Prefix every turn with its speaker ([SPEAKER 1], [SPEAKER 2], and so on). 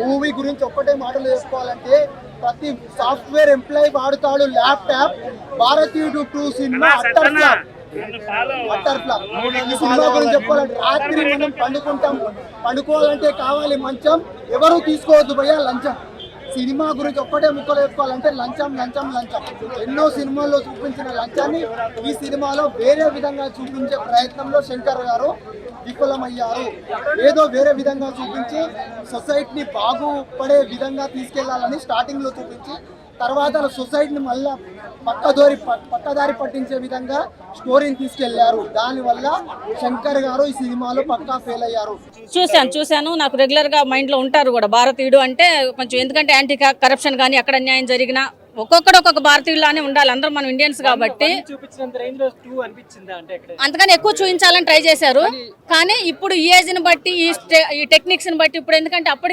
[SPEAKER 1] Movie గురించి ఒక్కటే మాటలు వేసుకోవాలంటే ప్రతి సాఫ్ట్వేర్ ఎంప్లాయీ వాడుతాడు ల్యాప్టాప్ భారతీయుడు టూ సినిమా అట్టర్ ఫ్లాప్ అట్టర్ ఫ్లాప్ ఈ సినిమా గురించి చెప్పాలంటే రాత్రి మనం పండుకుంటాం. పండుకోవాలంటే కావాలి మంచం. ఎవరు తీసుకోవద్దు భయ్యా లంచం. సినిమా గురించి ఒక్కటే ముక్కలు వేసుకోవాలంటే లంచం లంచం లంచం. ఎన్నో సినిమాల్లో చూపించిన లంచాన్ని ఈ సినిమాలో వేరే విధంగా చూపించే ప్రయత్నంలో శంకర్ గారు విఫలమయ్యారు. ఏదో వేరే విధంగా చూపించి సొసైటీని బాగుపడే విధంగా తీసుకెళ్ళాలని స్టార్టింగ్లో చూపించి తర్వాత సొసైటీని మళ్ళా పక్కదోరి పక్కదారి పట్టించే విధంగా స్టోరీని తీసుకెళ్ళారు. దానివల్ల శంకర్ గారు ఈ సినిమాలో పక్కా ఫెయిల్ అయ్యారు.
[SPEAKER 2] చూశాను చూశాను. నాకు రెగ్యులర్గా మైండ్లో ఉంటారు కూడా. భారతీయుడు అంటే కొంచెం ఎందుకంటే యాంటీ కరప్షన్ కానీ ఎక్కడ అన్యాయం జరిగినా ఒక్కొక్కడు ఒక్కొక్క భారతీయులానే ఉండాలి. అందరం మనం ఇండియన్స్ కాబట్టి అంతకని ఎక్కువ చూపించాలని ట్రై చేశారు. కానీ ఇప్పుడు ఈ ఏజ్ని బట్టి ఈ టెక్నిక్స్ని బట్టి ఇప్పుడు ఎందుకంటే అప్పటికి